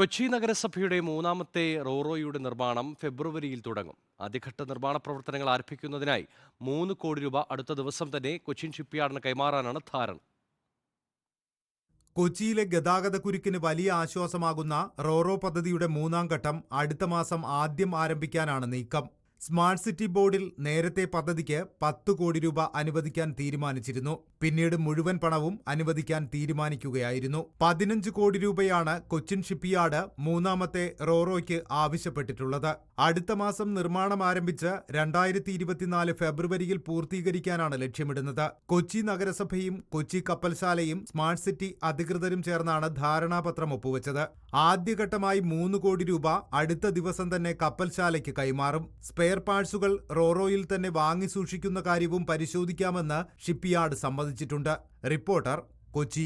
കൊച്ചി നഗരസഭയുടെ മൂന്നാമത്തെ റോറോയുടെ നിർമ്മാണം ഫെബ്രുവരിയിൽ തുടങ്ങും. ആദ്യഘട്ട നിർമ്മാണ പ്രവർത്തനങ്ങൾ ആരംഭിക്കുന്നതിനായി മൂന്ന് കോടി രൂപ അടുത്ത ദിവസം തന്നെ കൊച്ചിൻ ഷിപ്പ്യാർഡിന് കൈമാറാനാണ് ധാരണ. കൊച്ചിയിലെ ഗതാഗതക്കുരുക്കിന് വലിയ ആശ്വാസമാകുന്ന റോറോ പദ്ധതിയുടെ മൂന്നാം ഘട്ടം അടുത്ത മാസം ആദ്യം ആരംഭിക്കാനാണ് നീക്കം. സ്മാർട്ട് സിറ്റി ബോർഡിൽ നേരത്തെ പദ്ധതിക്ക് പത്ത് കോടി രൂപ അനുവദിക്കാൻ തീരുമാനിച്ചിരുന്നു. പിന്നീട് മുഴുവൻ പണവും അനുവദിക്കാൻ തീരുമാനിക്കുകയായിരുന്നു. പതിനഞ്ച് കോടി രൂപയാണ് കൊച്ചിൻ ഷിപ്പിയാർഡ് മൂന്നാമത്തെ റോറോയ്ക്ക് ആവശ്യപ്പെട്ടിട്ടുള്ളത്. അടുത്ത മാസം നിർമ്മാണം ആരംഭിച്ച് രണ്ടായിരത്തി ഇരുപത്തിനാല് ഫെബ്രുവരിയിൽ പൂർത്തീകരിക്കാനാണ് ലക്ഷ്യമിടുന്നത്. കൊച്ചി നഗരസഭയും കൊച്ചി കപ്പൽശാലയും സ്മാർട്ട് സിറ്റി അധികൃതരും ചേർന്നാണ് ധാരണാപത്രം ഒപ്പുവച്ചത്. ആദ്യഘട്ടമായി മൂന്ന് കോടി രൂപ അടുത്ത ദിവസം തന്നെ കപ്പൽശാലയ്ക്ക് കൈമാറും. സ്പെയർ പാഴ്സുകൾ റോറോയിൽ തന്നെ വാങ്ങി സൂക്ഷിക്കുന്ന കാര്യവും പരിശോധിക്കാമെന്ന് ഷിപ്പ്യാർഡ് സമ്മതിച്ചിട്ടുണ്ട്. റിപ്പോർട്ടർ കൊച്ചി.